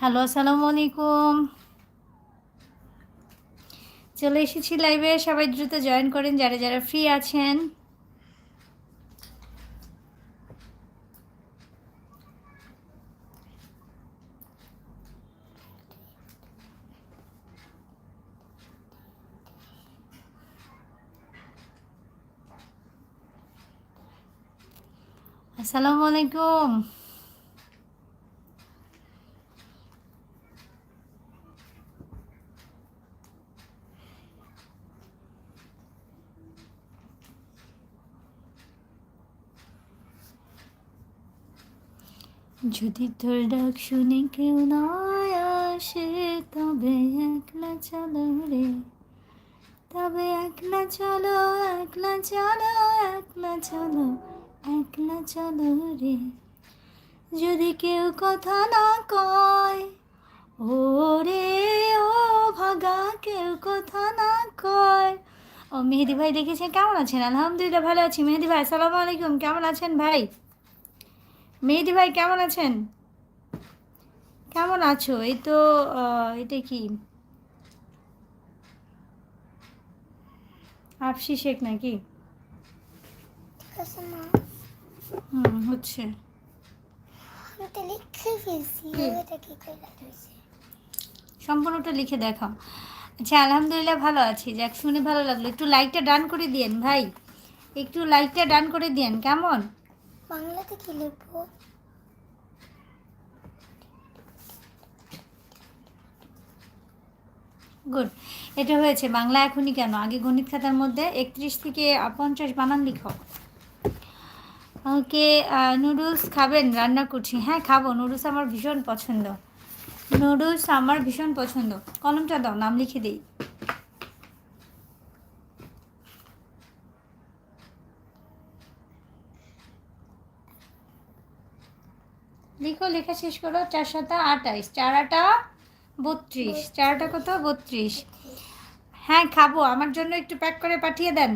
Hello আসসালামু আলাইকুম চলে এসেছি লাইভে সবাই দ্রুত জয়েন করেন, যারা যারা ফ্রি আছেন। আসসালামু আলাইকুম যদি তোর ডাক শুনে কেউ নয় আসে, তবে একলা চলো রে। তবে একলা চলো একলা চলো একলা চলো একলা চলো রে। যদি কেউ কথা না কয়, ও রে, ও ভাগা, কেউ কথা না কয়। ও মেহেদি ভাই দেখেছে কেমন আছেন? আলহামদুলিল্লাহ, ভালো আছি। মেহেদি ভাই, আসসালামু আলাইকুম। কেমন আছেন ভাই? মেহেদি ভাই কেমন আছেন? কেমন আছো? এই তো এটা কি? আপসি শেখ নাকি? হুম হচ্ছে। সম্পূর্ণটা লিখে দেখাও। আচ্ছা আলহামদুলিল্লাহ ভালো আছি। যাক শুনে ভালো লাগল। একটু লাইকটা ডান করে দিয়েন ভাই। একটু লাইকটা ডান করে দিয়েন কেমন? বাংলাতে কি লিখব? গুড। এটা হয়েছে বাংলা এখনই কেন? আগে গণিত খাতার মধ্যে একত্রিশ থেকে পঞ্চাশ বানান লিখো। ওকে নুডলস খাবেন? রান্না করছি। হ্যাঁ খাব। নুডলস আমার ভীষণ পছন্দ। নুডলস আমার ভীষণ পছন্দ। কলমটা দাও, নাম লিখে দিই। লিখো, লেখা শেষ করো, চার সাতা আটাইশ চার আটা বত্রিশ, চারটা কত বত্রিশ। হ্যাঁ খাব, আমার জন্য একটু প্যাক করে পাঠিয়ে দেন।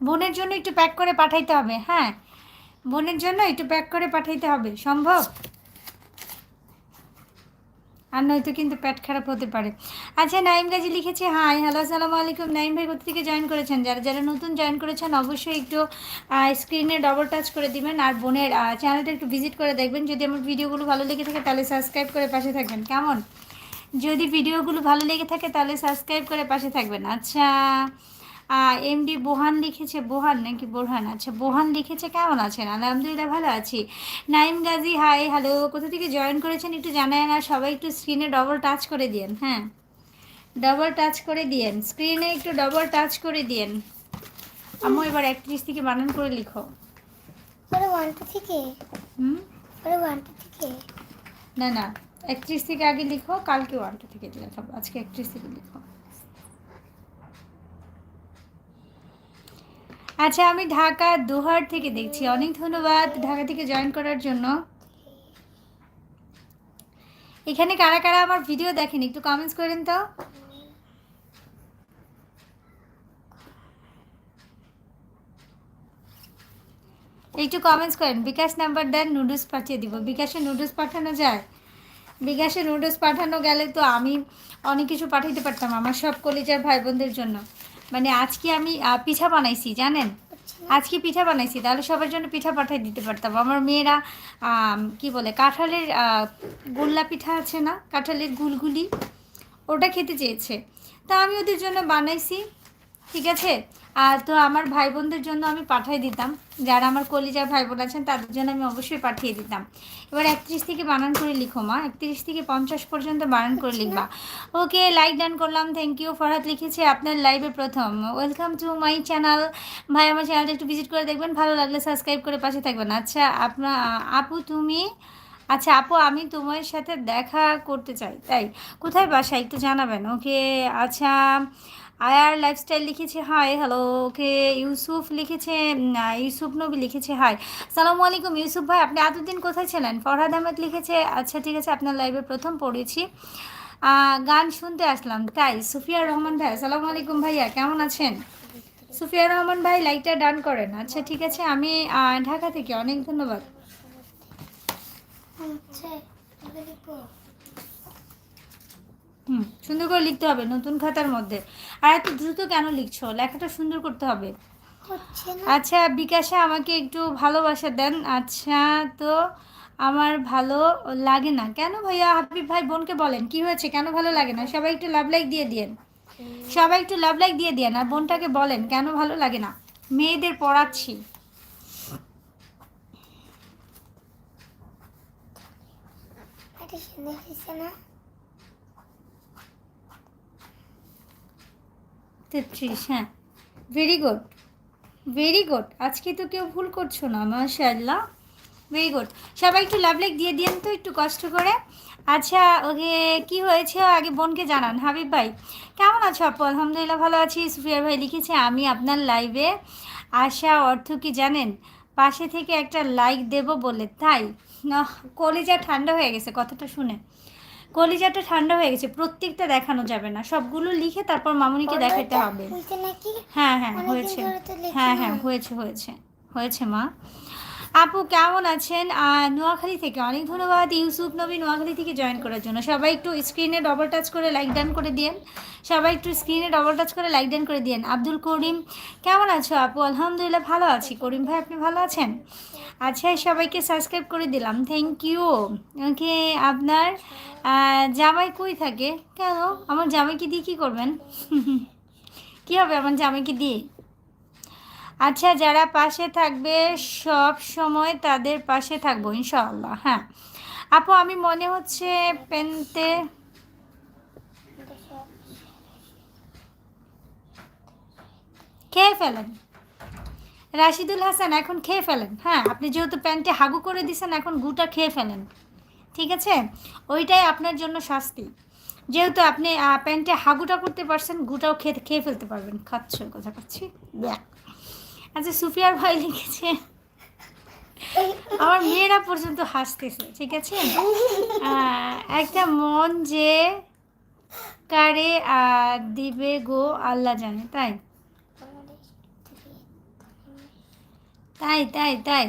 বোনের জন্য একটু প্যাক করে পাঠাইতে হবে হ্যাঁ। বোনের জন্য একটু প্যাক করে পাঠাইতে হবে, সম্ভব? আর নয়তো কিন্তু পেট খারাপ হতে পারে। আচ্ছা নাইম গাজী লিখেছে হাই হ্যালো আসসালামু আলাইকুম। নাইম ভাই কোথা থেকে জয়েন করেছেন? যারা যারা নতুন জয়েন করেছেন, অবশ্যই একটু স্ক্রিনে ডবল টাচ করে দিবেন। আর বোনের চ্যানেলটা একটু ভিজিট করে দেখবেন। যদি আমার ভিডিওগুলো ভালো লেগে থাকে, তাহলে সাবস্ক্রাইব করে পাশে থাকবেন। কেমন? যদি ভিডিওগুলো ভালো লেগে থাকে, তাহলে সাবস্ক্রাইব করে পাশে থাকবেন। আচ্ছা এমডি বোহান লিখেছে বোহান নাকি বোরহান? আচ্ছা বোহান লিখেছে কেমন আছেন? আলহামদুলিল্লাহ ভালো আছি। নাইম গাজী হাই হ্যালো কোথা থেকে জয়েন করেছেন একটু জানায় না সবাই একটু স্ক্রিনে ডবল টাচ করে দিয়েন হ্যাঁ? ডবল টাচ করে দিয়েন স্ক্রিনে একটু ডবল টাচ করে দিয়েন। আম্মু এবার একত্রিশ থেকে বানান করে লিখো। থেকে? হুম? না না একত্রিশ থেকে আগে লিখো কালকে ওয়ানটা থেকে লেখাবো আজকে একত্রিশ থেকে লিখো। আচ্ছা আমি ঢাকা দোহার থেকে দেখছি। অনেক ধন্যবাদ ঢাকা থেকে জয়েন করার জন্য। এখানে কারা কারা আমার ভিডিও দেখেন, একটু কমেন্টস করেন তো। একটু কমেন্টস করেন। বিকাশ নাম্বার দেন নুডলস পাঠিয়ে দিব। বিকাশে নুডলস পাঠানো যায়? বিকাশে নুডলস পাঠানো গেলে তো আমি অনেক কিছু পাঠাইতে পারতাম আমার সব কলিজার ভাই বোনদের জন্য। মানে আজকে আমি পিঠা বানাইছি জানেন? আজকে পিঠা বানাইছি তাহলে সবার জন্য পিঠা পাঠাই দিতে পারতাম। আমার মেয়েরা কি বলে কাঁঠালের গোল্লা পিঠা আছে না? কাঁঠালের গুলগুলি ওটা খেতে চেয়েছে। তা আমি ওদের জন্য বানাইছি ঠিক আছে? আর তো আমার ভাই বোনদের জন্য আমি পাঠিয়ে দিতাম। যারা আমার কলিজার ভাই বোন আছেন তাদের জন্য আমি অবশ্যই পাঠিয়ে দিতাম। এবার একত্রিশ থেকে বানান করে লিখো মা। একত্রিশ থেকে পঞ্চাশ পর্যন্ত বানান করে লিখবা। ওকে লাইক ডান করলাম থ্যাংক ইউ ফরহাদ লিখেছে আপনার লাইভে প্রথম। ওয়েলকাম টু মাই চ্যানেল ভাই আমার চ্যানেলটা একটু ভিজিট করে দেখবেন। ভালো লাগলে সাবস্ক্রাইব করে পাশে থাকবেন। আচ্ছা আপনার আপু তুমি? আচ্ছা আপু আমি তোমার সাথে দেখা করতে চাই। তাই কোথায় বাসা একটু জানাবেন। ওকে আচ্ছা আয়ার লাইফস্টাইল লিখেছে হাই হ্যালো ওকে ইউসুফ লিখেছে ইউসুফ নবী লিখেছে হাই সালামু আলাইকুম, ইউসুফ ভাই, আপনি এতদিন কোথায় ছিলেন? ফরহাদ আহমেদ লিখেছে আচ্ছা ঠিক আছে, আপনার লাইভে প্রথম পড়েছি। গান শুনতে আসলাম, তাই, সুফিয়া রহমান ভাই আসসালামু আলাইকুম ভাইয়া, কেমন আছেন? সুফিয়া রহমান ভাই লাইকটা ডান করেন আচ্ছা ঠিক আছে, আমি ঢাকা থেকে, অনেক ধন্যবাদ। লিখব হুম সুন্দর করে লিখতে হবে নতুন খাতার মধ্যে। আর এত দ্রুত কেন লিখছো? লেখাটা সুন্দর করতে হবে। আচ্ছা বিকাশে আমাকে একটু ভালোবাসা দেন। আচ্ছা তো আমার ভালো লাগে না। কেন ভাইয়া? হাবিব ভাই বোনকে বলেন কি হয়েছে? কেন ভালো লাগে না? সবাই একটু লাভ লাইক দিয়ে দিয়েন। সবাই একটু লাভ লাইক দিয়ে দিয়েন আর বোনটাকে বলেন কেন ভালো লাগে না? মেয়েদের পড়াচ্ছি। না? তেত্রিশ হ্যাঁ। ভেরি গুড ভেরি গুড আজকে তো কেউ ভুল করছ না, মাশাআল্লাহ। ভেরি গুড সবাই একটু লাভ লাইক দিয়ে দিন তো, একটু কষ্ট করে। আচ্ছা ওকে কি হয়েছে? আগে বোনকে জানান, হাবিব ভাই। কেমন আছো আপু? আলহামদুলিল্লাহ ভালো আছি। সুফিয়ার ভাই লিখেছে, আমি আপনার লাইভে আসা অর্থ কি জানেন? পাশে থেকে একটা লাইক দেব বলে। তাই? কলিজা ঠান্ডা হয়ে গেছে, কথাটা শুনে। কলিজাটা ঠান্ডা হয়ে গেছে প্রত্যেকটা দেখানো যাবে না। সবগুলো লিখে তারপর মামুনিকে দেখাতে হবে। হ্যাঁ হ্যাঁ হয়েছে। হ্যাঁ হ্যাঁ হয়েছে হয়েছে হয়েছে মা। আপু কেমন আছেন? নোয়াখালী থেকে। অনেক ধন্যবাদ ইউসুফ নবী নোয়াখালী থেকে জয়েন করার জন্য। সবাই একটু স্ক্রিনে ডবল টাচ করে লাইক ডান করে দিন সবাই একটু স্ক্রিনে ডবল টাচ করে লাইক ডান করে দিন আব্দুল করিম কেমন আছো আপু? আলহামদুলিল্লাহ ভালো আছি। করিম ভাই আপনি ভালো আছেন? আচ্ছা সবাইকে সাবস্ক্রাইব করে দিলাম। থ্যাংক ইউ ওকে আপনার জামাই কই থাকে? কেন? আমার জামাইকে দিয়ে কী করবেন? কি হবে আমার জামাইকে দিয়ে? আচ্ছা যারা পাশে থাকবে, সব সময় তাদের পাশে থাকব, ইনশাআল্লাহ। হ্যাঁ। আপু, আমি মনে হচ্ছে পেনতে খেয়ে ফেলেন। রাশিদুল হাসান, এখন খেয়ে ফেলেন। হ্যাঁ আপনি যেহেতু প্যান্টে হাগু করে দিছেন, এখন গুটা খেয়ে ফেলেন। ঠিক আছে? ওইটাই আপনার জন্য শাস্তি। যেহেতু আপনি প্যান্টে হাগুটা করতে পারছেন, গুটাও খেয়ে খেয়ে ফেলতে পারবেন। খাচ্ছ, কথা খাচ্ছি? ব্যাক আচ্ছা সুফিয়ার ভাই লিখেছে, আমার মেয়েরা পর্যন্ত হাসতেছে। ঠিক আছে? একটা মন যে কারে দিবে গো, আল্লাহ জানে, তাই? তাই তাই তাই।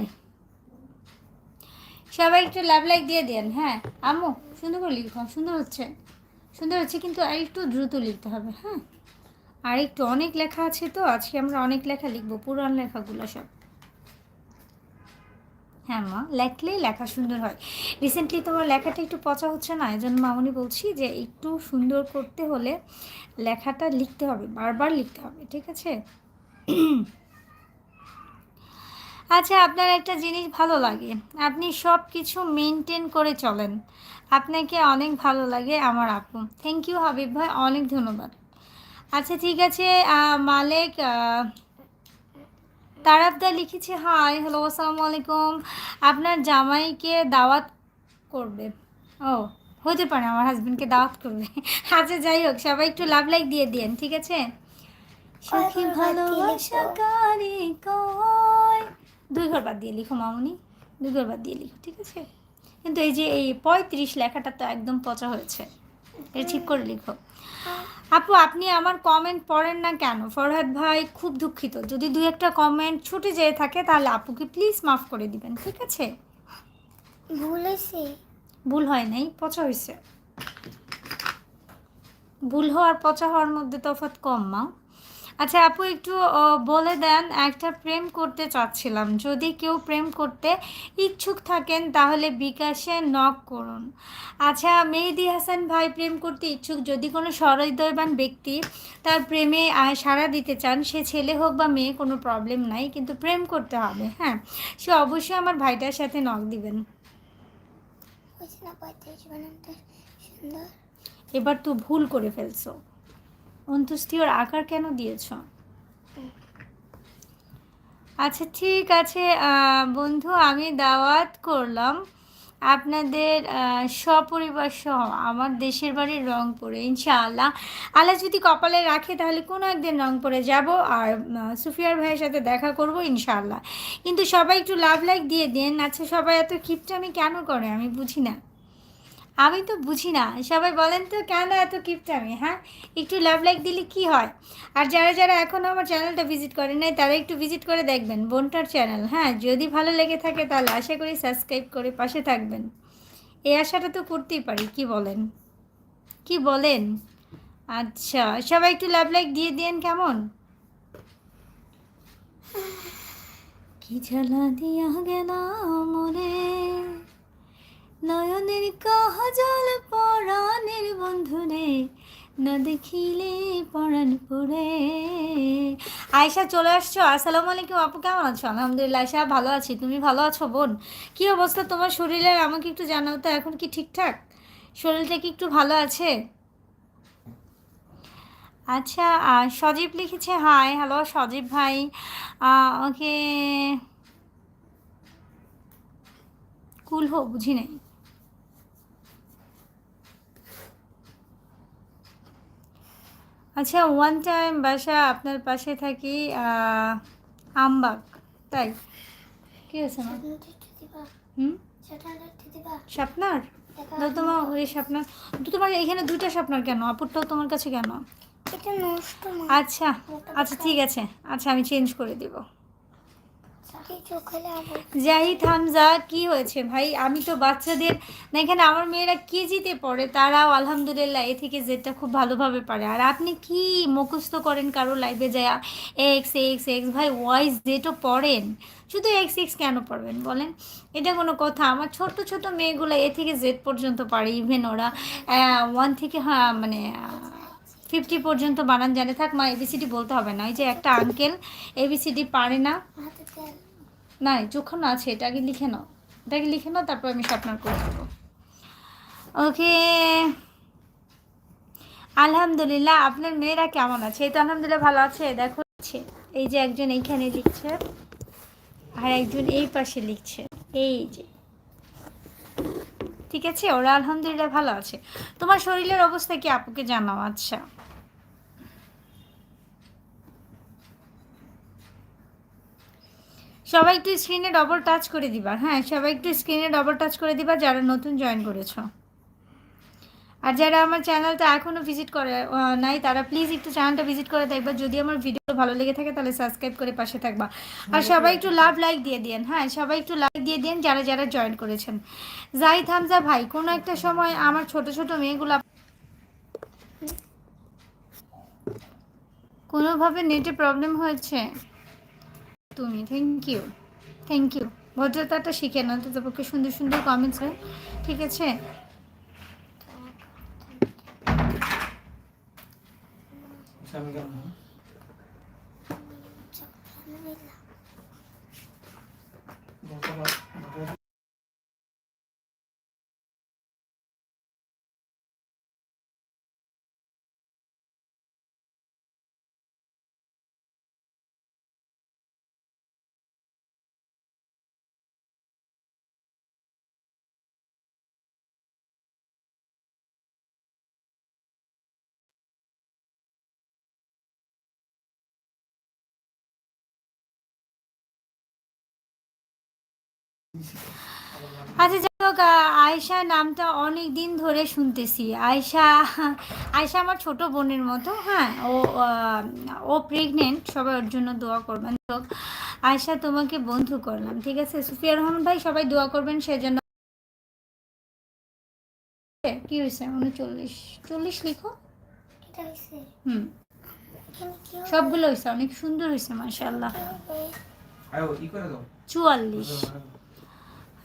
সবাই একটু লাভ লাইক দিয়ে দেন হ্যাঁ। আম্মু, সুন্দর করে লিখো, সুন্দর হচ্ছে। সুন্দর হচ্ছে কিন্তু আর একটু দ্রুত লিখতে হবে হ্যাঁ। আর একটু অনেক লেখা আছে তো, আজকে আমরা অনেক লেখা লিখব, পুরান লেখাগুলো সব। হ্যাঁ মা, লেখলেই লেখা সুন্দর হয়। রিসেন্টলি তোমার লেখাটা একটু পচা হচ্ছে না? এই জন্য মামনি বলছি যে একটু সুন্দর করতে হলে লেখাটা লিখতে হবে, বারবার লিখতে হবে, ঠিক আছে? আচ্ছা আপনার একটা জিনিস ভালো লাগে। আপনি সব কিছু মেনটেন করে চলেন। আপনাকে অনেক ভালো লাগে আমার আপু। থ্যাংক ইউ হাবিব ভাই অনেক ধন্যবাদ। আচ্ছা ঠিক আছে মালেক তারাবদা লিখেছে হাই হ্যালো আসসালামু আলাইকুম। আপনার জামাইকে দাওয়াত করবে। ও হতে পারে আমার হাজব্যান্ডকে দাওয়াত করবে। আচ্ছা যাই হোক সবাই একটু লাভ লাইক দিয়ে দিন ঠিক আছে? সখী ভালোবাসা? কারে। কয় দুই ঘর বাদ দিয়ে লিখো মামুনি। দুই ঘর বাদ দিয়ে লিখো ঠিক আছে? কিন্তু এই যে এই পঁয়ত্রিশ লেখাটা তো একদম পচা হয়েছে। এটা ঠিক করে লিখো। আপু আপনি আমার কমেন্ট পড়েন না কেন? ফরহাদ ভাই খুব দুঃখিত। যদি দুই একটা কমেন্ট ছুটে যেয়ে থাকে তাহলে আপুকে প্লিজ মাফ করে দিবেন ঠিক আছে? ভুল হয়েছে ভুল হয় নাই পচা হয়েছে। ভুল হওয়ার পচা হওয়ার মধ্যে তফাৎ কম মা। আচ্ছা আপু একটু বলে দেন একটা প্রেম করতে চাচ্ছিলাম। যদি কেউ প্রেম করতে ইচ্ছুক থাকেন তাহলে বিকাশে নক করুন। আচ্ছা মেহেদি হাসান ভাই প্রেম করতে ইচ্ছুক যদি কোনো সহৃদয়বান ব্যক্তি তার প্রেমে সাড়া দিতে চান সে ছেলে হোক বা মেয়ে কোনো প্রবলেম নাই কিন্তু প্রেম করতে হবে হ্যাঁ? সে অবশ্যই আমার ভাইটার সাথে নক দিবেন। এবার তো ভুল করে ফেলছো। অন্তুষ্টির আকার কেন দিয়েছ? আচ্ছা ঠিক আছে বন্ধু, আমি দাওয়াত করলাম। আপনাদের সপরিবার সহ আমার দেশের বাড়ি রংপুরে, ইনশাআল্লাহ। আল্লাহ যদি কপালে রাখে, তাহলে কোনো একদিন রংপুরে যাব আর সুফিয়ার ভাইয়ের সাথে দেখা করব, ইনশাআল্লাহ। কিন্তু সবাই একটু লাভ লাইক দিয়ে দেন। আচ্ছা সবাই এত কিপটামি কেন করে? আমি বুঝি না। আমি তো বুঝি না। সবাই বলেন তো, কেন এত কিপটামি হ্যাঁ? একটু লাভ লাইক দিলে কি হয়? আর যারা যারা এখনও আমার চ্যানেলটা ভিজিট করে নাই, তারা একটু ভিজিট করে দেখবেন বোনটার চ্যানেল হ্যাঁ? যদি ভালো লেগে থাকে তাহলে আশা করি সাবস্ক্রাইব করে পাশে থাকবেন। এই আশাটা তো করতেই পারি, কি বলেন? কি বলেন? আচ্ছা সবাই একটু লাভ লাইক দিয়ে দিয়েন কেমন? কি জ্বালা দিয়া গেল মনে? নয়নের কাজল পরাণের বন্ধুরে, না দেখিলে পরাণ পড়ে আয়সা চলে আসছো? আসসালামু আলাইকুম, আপু কেমন আছো? আলহামদুলিল্লাহ আয়সা ভালো আছি। তুমি ভালো আছো, বোন? কি অবস্থা তোমার শরীরের? আমাকে একটু জানাও তো, এখন কি ঠিকঠাক? শরীরটা কি একটু ভালো আছে? আচ্ছা সজীব লিখেছে, হাই, হ্যালো, সজীব ভাই। ওকে। কুল হো, বুঝি নাই। আচ্ছা ওয়ান টাইম বাসা আপনার পাশে থাকি আমবাগ তাই? কি আছে না হুম? স্বপ্নার তো তোমার ওই স্বপ্নার তো তোমার এখানে দুইটা স্বপ্নার কেন? আপুরটাও তোমার কাছে কেন? আচ্ছা আচ্ছা ঠিক আছে। আচ্ছা আমি চেঞ্জ করে দিব। জাহিদ হামজা, কি হয়েছে ভাই? আমি তো বাচ্চাদের দেখেন আমার মেয়েরা কেজিতে পড়ে? তারাও আলহামদুলিল্লাহ এ থেকে জেডটা খুব ভালোভাবে পারে। আর আপনি কি মুখস্থ করেন কারও লাইফে যায় এক্স এক্স এক্স ভাই ওয়াই জেডও পড়েন। শুধু এক্স এক্স কেন পড়বেন বলেন? এটা কোনো কথা। আমার ছোট ছোট মেয়েগুলো এ থেকে জেড পর্যন্ত পারে। ইভেন ওরা ওয়ান থেকে হ্যাঁ মানে ফিফটি পর্যন্ত বানান, জানে থাক, মা এবিসিডি বলতে হবে না। ওই যে একটা আঙ্কেল এবিসিডি পারে না। না যখন আছে, এটা আগে লিখে নাও। এটা আগে লিখে নাও, তারপর আমি স্বপ্নার করে দেবো। ওকে। আলহামদুলিল্লাহ, আপনার মেয়েরা কেমন আছে? এই তো আলহামদুলিল্লাহ ভালো আছে, দেখো। এই যে একজন এইখানে লিখছে, আর একজন এই পাশে লিখছে। এই যে। ঠিক আছে? ওরা আলহামদুলিল্লাহ ভালো আছে। তোমার শরীরের অবস্থা কি আপুকে জানাও আচ্ছা। সবাই একটু স্ক্রিনে ডবল টাচ করে দিবা। হ্যাঁ সবাই একটু স্ক্রিনে ডবল টাচ করে দিবা, যারা নতুন জয়েন করেছ। আর যারা আমার চ্যানেলটা এখনও ভিজিট করে নাই তারা প্লিজ একটু চ্যানেলটা ভিজিট করে দেখবা। যদি আমার ভিডিও ভালো লেগে থাকে তাহলে সাবস্ক্রাইব করে পাশে থাকবা। আর সবাই একটু লাভ লাইক দিয়ে দিন হ্যাঁ সবাই একটু লাইক দিয়ে দিন যারা যারা জয়েন করেছেন। জাহিদ হামজা ভাই কোনো একটা সময় আমার ছোট ছোট মেয়েগুলো কোনোভাবে নেটে প্রবলেম হয়েছে? তুমি থ্যাংক ইউ থ্যাংক ইউ ভদ্রতাটা শিখে না তো তোমাকে সুন্দর সুন্দর কমেন্টস হয়। ঠিক আছে? স্বামী কেমন আলহামদুলিল্লাহ বর্তমান আচ্ছা যাই হোক আয়শা নামটা অনেক দিন ধরে শুনতেছি। আয়শা আয়শা আমার ছোট বোনের মতো হ্যাঁ? ও ও প্রেগনেন্ট সবাই ওর জন্য দোয়া করবেন। তো আয়শা তোমাকে বন্ধু করলাম ঠিক আছে? সুফিয়া রহমান ভাই সবাই দোয়া করবেন সেজন্য। কি হয়েছে? উনচল্লিশ চল্লিশ লিখো? হুম। এখানে কি হবে? সবগুলো হয়েছে অনেক সুন্দর হয়েছে করে দাও। চুয়াল্লিশ।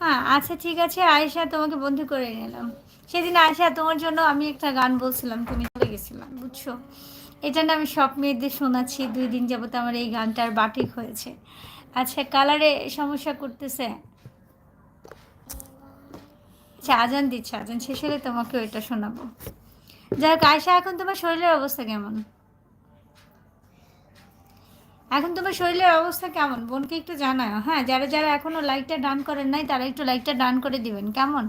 হ্যাঁ আচ্ছা ঠিক আছে, আয়েশা, তোমাকে বন্ধু করে নিলাম। সেদিন আয়েশা, তোমার জন্য আমি একটা গান বলছিলাম, তুমি চলে গেছিলাম বুঝছ? এটা না আমি সব মেয়েদের শোনাচ্ছি, দুই দিন যাবত আমার এই গানটার বাটিক হয়েছে। আচ্ছা কালারে সমস্যা করতেছে? আচ্ছা আজান দিচ্ছে, আজান শেষ হলে তোমাকে ওইটা শোনাবো। যাই হোক আয়সা এখন তোমার শরীরের অবস্থা কেমন? এখন তোমার শরীরের অবস্থা কেমন? বোনকে একটু জানাও। হ্যাঁ যারা যারা এখনও লাইকটা ডান করেন নাই তারা একটু লাইকটা ডান করে দিবেন। কেমন?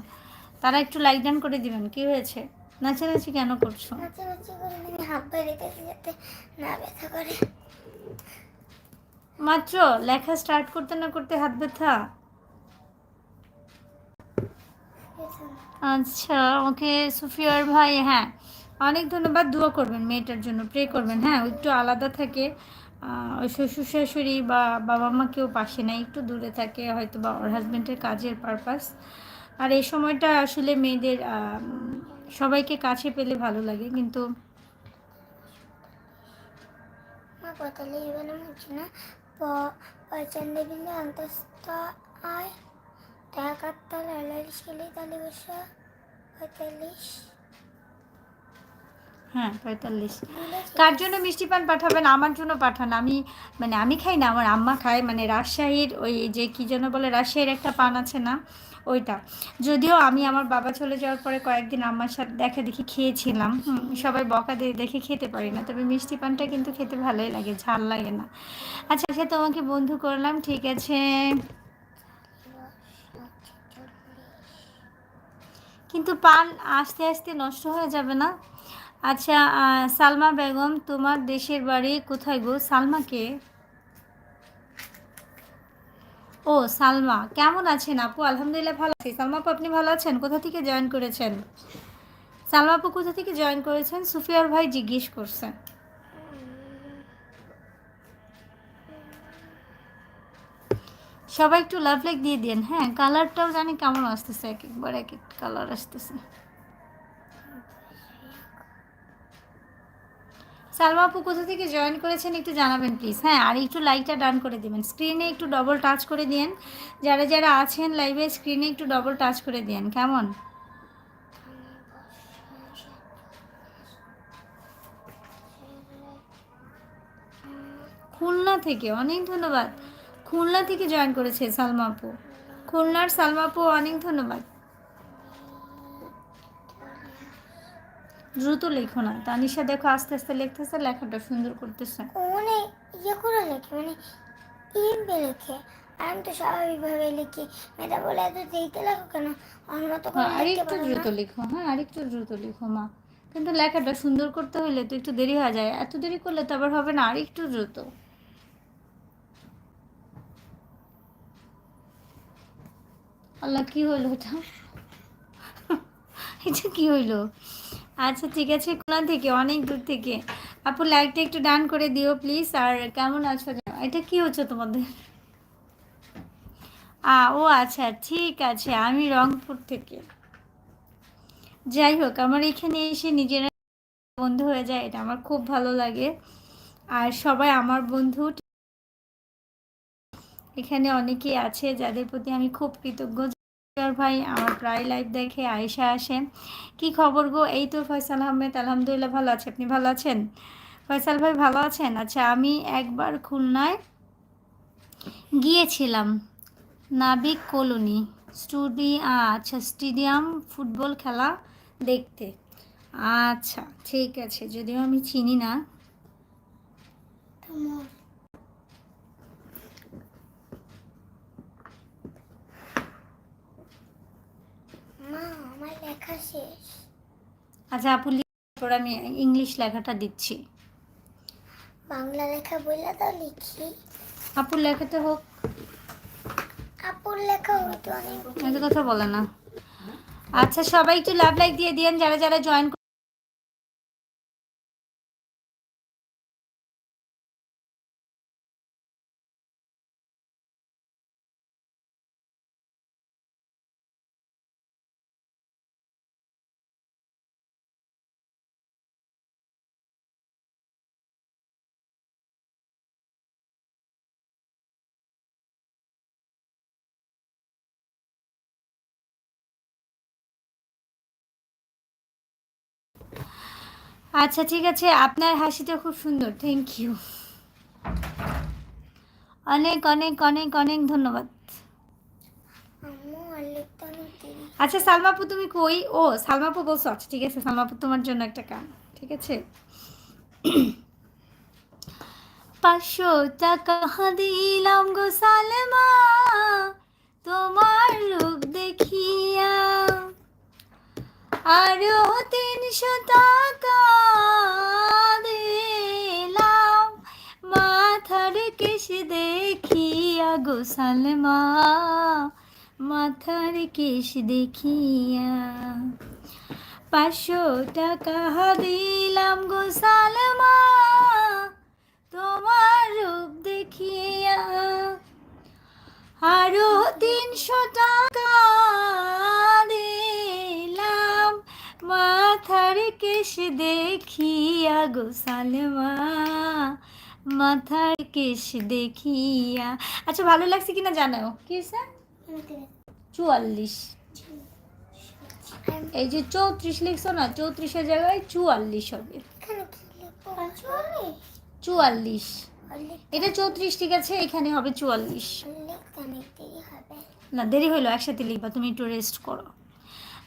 তারা একটু লাইক ডান করে দিবেন। কি হয়েছে? নাচানাচি কেন করছ? মাত্র লেখা স্টার্ট করতে না করতে হাত ব্যথা? আচ্ছা ওকে সুফিয়ার ভাই হ্যাঁ। অনেক ধন্যবাদ দোয়া করবেন মেয়েটার জন্য প্রে করবেন। হ্যাঁ একটু আলাদা থাকে। শ্বশুর শাশুড়ি বা বাবা মা কেউ পাশে নাই, একটু দূরে থাকে হয়তো বা ওর হাজব্যান্ডের কাজের পারপাস আর এই সময়টা আসলে মেয়েদের সবাইকে কাছে পেলে ভালো লাগে, কিন্তু আয় পঁয়তাল্লিশ। হ্যাঁ পঁয়তাল্লিশ। কার জন্য মিষ্টি পান পাঠাবেন? আমার জন্য পাঠান। আমি মানে আমি খাই না, আমার আম্মা খায়। মানে রাজশাহীর ওই যে কি যেন বলে, রাজশাহীর একটা পান আছে না, ওইটা। যদিও আমি আমার বাবা চলে যাওয়ার পরে কয়েকদিন আম্মার সাথে দেখা দেখি খেয়েছিলাম। সবাই বকা দিয়ে দেখে খেতে পারি না। তবে মিষ্টি পানটা কিন্তু খেতে ভালোই লাগে, ঝাল লাগে না। আচ্ছা আচ্ছা তোমাকে বন্ধু করলাম, ঠিক আছে। কিন্তু পান আস্তে আস্তে নষ্ট হয়ে যাবে না? আচ্ছা সালমা বেগম, তোমার দেশের বাড়ি কোথায় গো? সালমাকে ও, সালমা। কেমন আছেন আপু? আলহামদুলিল্লাহ ভালো আছি। সালমা আপু, আপনি ভালো আছেন? কোথা থেকে জয়েন করেছেন? সালমা আপু, কোথা থেকে জয়েন করেছেন? সুফিয়ার ভাই জিজ্ঞেস করছেন। সবাই একটু লাভ লাইক দিয়ে দিন হ্যাঁ? কালারটাও জানি কেমন আসতেছে, এক একবার এক এক কালার আসতেছে। সালমা আপু কোথা থেকে জয়েন করেছেন একটু জানাবেন প্লিজ হ্যাঁ আর একটু লাইকটা ডান করে দেবেন। স্ক্রিনে একটু ডবল টাচ করে দিন যারা যারা আছেন লাইভে স্ক্রিনে একটু ডবল টাচ করে দিন কেমন? খুলনা থেকে, অনেক ধন্যবাদ। খুলনা থেকে জয়েন করেছে সালমা আপু। খুলনার সালমা আপু, অনেক ধন্যবাদ। দ্রুত লেখো না। তানিশা দেখো আস্তে আস্তে লিখতেছে লেখাটা সুন্দর করতেছে। মানে ইয়ে করে লেখে মানে ইমবে লেখে। আর আমি তো স্বাভাবিকভাবে লিখি। মেয়েটা বলে এত দেরিতে লেখো কেন? করে হ্যাঁ লিখতে আরেকটু দ্রুত লিখো হ্যাঁ আরেকটু দ্রুত লিখো মা। কিন্তু লেখাটা সুন্দর করতে হলে তো একটু দেরি হয়ে যায়। এত দেরি করলে তো আবার হবে না আরেকটু দ্রুত। আল্লাহ কি হইল এটা? এটা কি হইল? আচ্ছা ঠিক আছে কোনা থেকে, অনেক দূর থেকে। আপু লাইকটা একটু ডান করে দিও প্লিজ আর কেমন আছো এটা কি হচ্ছে তোমাদের? আ, ও আচ্ছা ঠিক আছে, আমি রংপুর থেকে। যাই হোক, আমার এখানে এসে নিজেরা বন্ধু হয়ে যায়, এটা আমার খুব ভালো লাগে। আর সবাই আমার বন্ধু এখানে অনেকেই আছে যাদের প্রতি আমি খুব কৃতজ্ঞ। ভাই, আমার প্রায় লাইভ দেখে আয়েশা আসে। কি খবর গো? এই তো ফয়সাল আহমেদ, আলহামদুলিল্লাহ ভালো আছে। আপনি ভালো আছেন? ফয়সাল ভাই, ভালো আছেন? আচ্ছা আমি একবার খুলনায় গিয়েছিলাম, নাবিক কলোনি, স্টুডি আচ্ছা স্টেডিয়াম ফুটবল খেলা দেখতে। আচ্ছা ঠিক আছে, যদিও আমি চিনি না তোমার মা আমার লেখা শেষ। আচ্ছা আপু পর আমি ইংলিশ লেখাটা দিচ্ছি। বাংলা লেখা বললে তো লিখি। আপুর লেখাতে হোক। আপুর লেখা হতো অনেক কথা বলে না। আচ্ছা সবাই একটু লাভ লাইক দিয়ে দিয়েন যারা যারা জয়েন আচ্ছা ঠিক আছে। আপনার হাসিটা খুব সুন্দর। থ্যাংক ইউ অনেক অনেক অনেক অনেক ধন্যবাদ। আচ্ছা সালমাপু, তুমি কই? ও, সালমাপু বলছো। আচ্ছা ঠিক আছে, সালমাপু, তোমার জন্য একটা গান, ঠিক আছে? পাঁচশো টাকা দিলাম গো সালমা, তোমার রূপ দেখিয়া। আরও তিনশো টাকা গো সালমা, মাথার কেশ দেখিয়া। পাঁচশো টাকা দিলাম গো সালমা, তোমার রূপ দেখিয়া। আরও তিনশো টাকা দিলাম, মাথার কেশ দেখিয়া গো সালমা। মাথার কেশ দেখিয়া। আচ্ছা ভালো লাগছে কিনা জানাও। কি চুয়াল্লিশ। এই যে চৌত্রিশ লিখছো না চৌত্রিশের জায়গায় চুয়াল্লিশ হবে। চুয়াল্লিশ। এটা চৌত্রিশ ঠিক আছে? এখানে হবে চুয়াল্লিশ। না দেরি হলো একসাথে লিখবা তুমি একটু রেস্ট করো।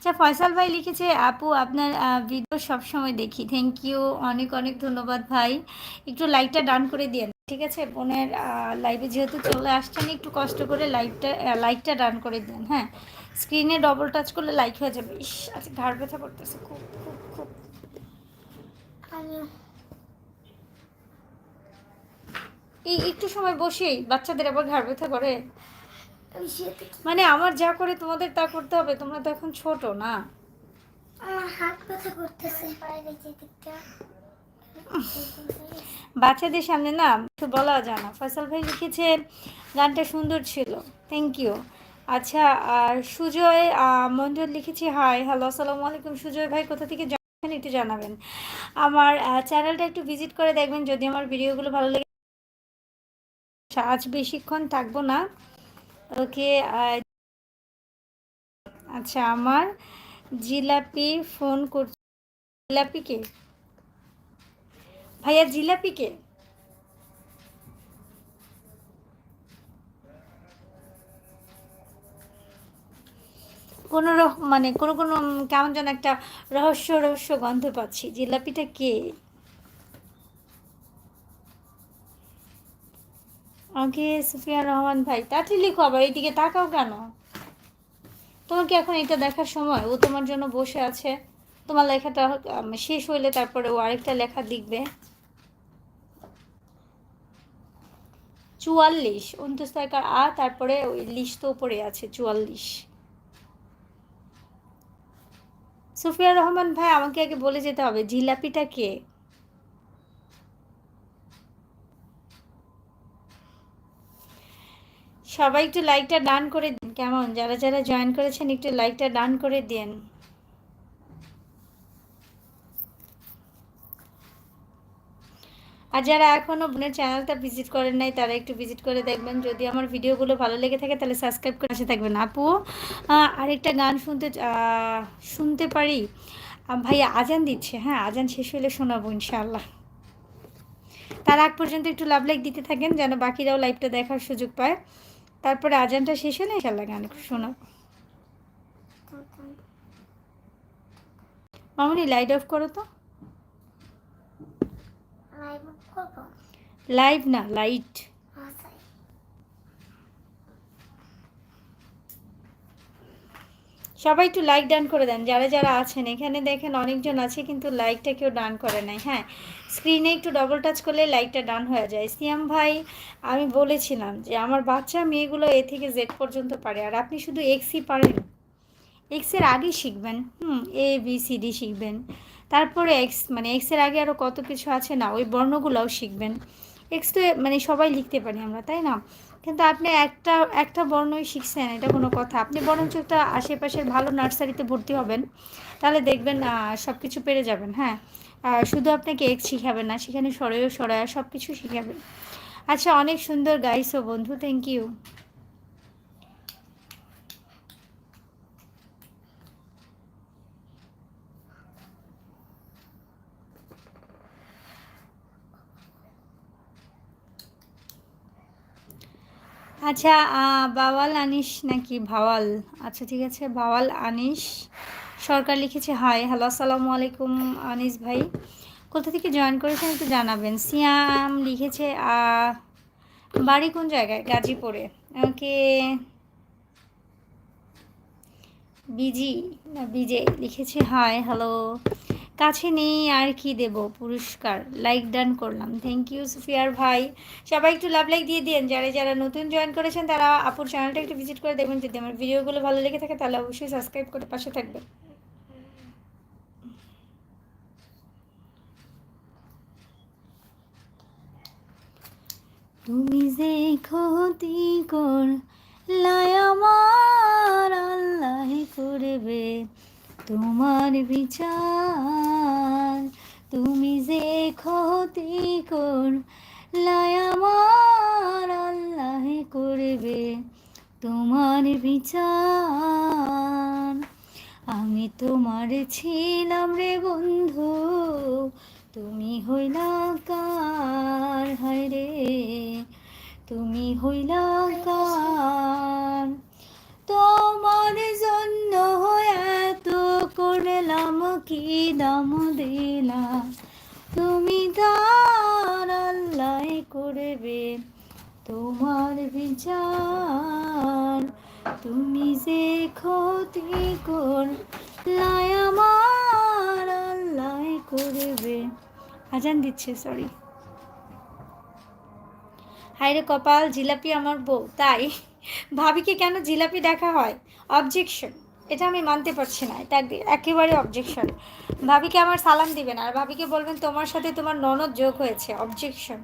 আচ্ছা ফয়সাল ভাই লিখেছে আপু আপনার ভিডিও সবসময় দেখি। থ্যাংক ইউ অনেক অনেক ধন্যবাদ ভাই। একটু লাইকটা ডান করে দিন ঠিক আছে? বোনের লাইভে যেহেতু চলে আসছেন একটু কষ্ট করে লাইভটা লাইকটা ডান করে দেন হ্যাঁ? স্ক্রিনে ডবল টাচ করলে লাইক হয়ে যাবে। ইস আচ্ছা ঘাড় ব্যথা করতেছে খুব খুব খুব। এই একটু সময় বসেই বাচ্চাদের আবার ঘাড় ব্যথা করে। মানে আমার যা করে তোমাদের তা করতে হবে তোমরা তো এখন ছোট না? বাচ্চাদের সামনে না কিছু বলা যায় না। ফয়সাল ভাই লিখেছে গানটা সুন্দর ছিল। থ্যাংক ইউ আচ্ছা আর সুজয় আহ, লিখেছি হাই হ্যালো আসসালামু আলাইকুম। সুজয় ভাই কোথা থেকে একটু জানাবেন। আমার চ্যানেলটা একটু ভিজিট করে দেখবেন যদি আমার ভিডিওগুলো ভালো লাগে আজ বেশিক্ষণ থাকব না। ওকে আচ্ছা আমার জিলাপি ফোন করছে জিলাপিকে ভাইয়া জিলাপিকে কোনো মানে কোনো কোনো কেমন যেন একটা রহস্য রহস্য গন্ধ পাচ্ছি। জিলাপিটা কে? ওকে সুফিয়া রহমান ভাই, তাড়াতাড়ি লিখো আবার, এইদিকে তাকাও কেন? তোমার কি এখন এটা দেখার সময়? ও তোমার জন্য বসে আছে। তোমার লেখাটা শেষ হইলে তারপরে ও আরেকটা লেখা লিখবে। চুয়াল্লিশ উনত্রিশটাকার আ, তারপরে ওই লিস্ট তো উপরে আছে, চুয়াল্লিশ। সুফিয়া রহমান ভাই, আমাকে আগে বলে যেতে হবে, জিলাপিটা কে? সবাই একটু লাইকটা ডান করে দিন। কেমন? যারা যারা জয়েন করেছেন, একটু লাইকটা ডান করে দিন। আর যারা এখনও বোনের চ্যানেলটা ভিজিট করেন নাই, তারা একটু ভিজিট করে দেখবেন। যদি আমার ভিডিওগুলো ভালো লেগে থাকে, তাহলে সাবস্ক্রাইব করে পাশে থাকবেন। আপু আরেকটা গান শুনতে শুনতে পারি। ভাইয়া আজান দিচ্ছে। হ্যাঁ আজান শেষ হলে শোনাবো ইনশাআল্লাহ। তার আগ পর্যন্ত একটু লাভ লাইক দিতে থাকেন, যেন বাকিরাও লাইভটা দেখার সুযোগ পায়। তারপরে আজানটা শেষ হলে ইনশাল্লাহ গান শোনাবো মামনি লাইট অফ করো তো। লাইভ না লাইট আচ্ছা সবাই একটু লাইক ডান করে দেন। যারা যারা আছেন, এখানে দেখেন অনেকজন আছে কিন্তু লাইকটা কেউ ডান করে নাই। হ্যাঁ স্ক্রিনে একটু ডবল টাচ করলে লাইকটা ডান হয়ে যায়। সিয়াম ভাই, আমি বলেছিলাম যে আমার বাচ্চা মেয়েগুলো এ থেকে জেড পর্যন্ত পারে। আর আপনি শুধু এক্সই পারেন। এক্সের আগে শিখবেন। হুম এ বি সি ডি শিখবেন। তারপরে এক্স মানে এক্সের আগে আরও কত কিছু আছে না, ওই বর্ণগুলোও শিখবেন। এক্স তো মানে সবাই লিখতে পারি আমরা, তাই না? কিন্তু আপনি একটা একটা বর্ণই শিখছেন, এটা কোনো কথা। আপনি বরঞ্চ একটা আশেপাশের ভালো নার্সারিতে ভর্তি হবেন, তাহলে দেখবেন সব কিছু পেরে যাবেন হ্যাঁ? শুধু আপনাকে এক শিখাবে না, সেখানে সরয় সরয়া সব কিছু শিখাবেন। আচ্ছা অনেক সুন্দর গাইছো বন্ধু থ্যাংক ইউ আচ্ছা বাওয়াল আনিস নাকি ভাওয়াল? আচ্ছা ঠিক আছে বাওয়াল আনিস। সরকার লিখেছে, হাই, হ্যালো, আসসালামু আলাইকুম, আনিস ভাই। কোথা থেকে জয়েন করেছেন একটু জানাবেন। সিয়াম লিখেছে বাড়ি কোন জায়গায়? গাজীপুরে। ওকে। বিজি না বিজে লিখেছে, হাই, হ্যালো। কাছে নেই আর কি দেব? পুরস্কার। লাইক ডান করলাম। থ্যাংক ইউ সুফিয়ার ভাই। সবাই একটু লাভ লাইক দিয়ে দিন যারা যারা নতুন জয়েন করেছেন, তারা আপুর চ্যানেলটা একটু ভিজিট করে দেখবেন যদি আমার ভিডিওগুলো ভালো লেগে থাকে, তাহলে অবশ্যই সাবস্ক্রাইব করে পাশে থাকবেন। তুমি যে ক্ষতি কর লাই আমার আল্লাহ করবে তোমার বিচার, তুমি যে ক্ষতি কর লাই আমার আল্লাহ করবে, তোমার বিচার। আমি তোমার ছিলাম রে বন্ধু, তুমি হইলা কার? হায় রে, তুমি হইলা কার? দাম দিলাম তুমি তার আল্লাহ করবে তোমার বিচার। তুমি যে ক্ষতি কর আমার আল্লাহ করবে। আজান দিচ্ছে সরি হায়রে কপাল, জিলাপি আমার বউ, তাই? ভাবিকে কেন জিলাপি দেখা হয়? অবজেকশন এটা আমি মানতে পারছি না, এটা এক- একেবারে অবজেকশন ভাবিকে আমার সালাম দিবেন আর ভাবিকে বলবেন তোমার সাথে তোমার ননদ যোগ হয়েছে অবজেকশন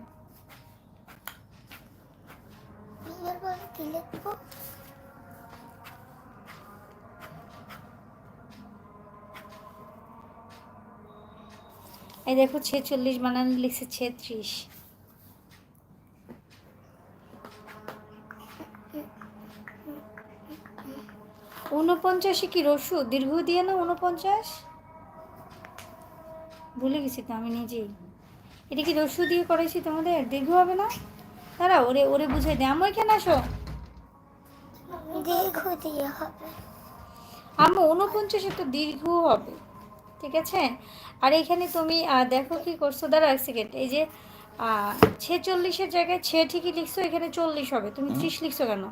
এই দেখো ছেচল্লিশ বানানো লিখছে ছেত্রিশ। ঊনপঞ্চাশে কি রসু দীর্ঘ দিয়ে না ঊনপঞ্চাশ? ভুলে গেছি তো আমি নিজেই। এটা কি রসু দিয়ে করেছি তোমাদের? দীর্ঘ হবে না? দাঁড়া ওরে ওরে বুঝাই দে। আমি এখানে আসো। দীর্ঘ দিয়ে হবে। আমি ঊনপঞ্চাশে তো দীর্ঘ হবে। ঠিক আছে? আর এখানে তুমি দেখো কি করছ। দাঁড়া এক সেকেন্ড এই যে ছেচল্লিশের জায়গায় ছে ঠিকই লিখছো এখানে চল্লিশ হবে। তুমি ত্রিশ লিখছো কেন?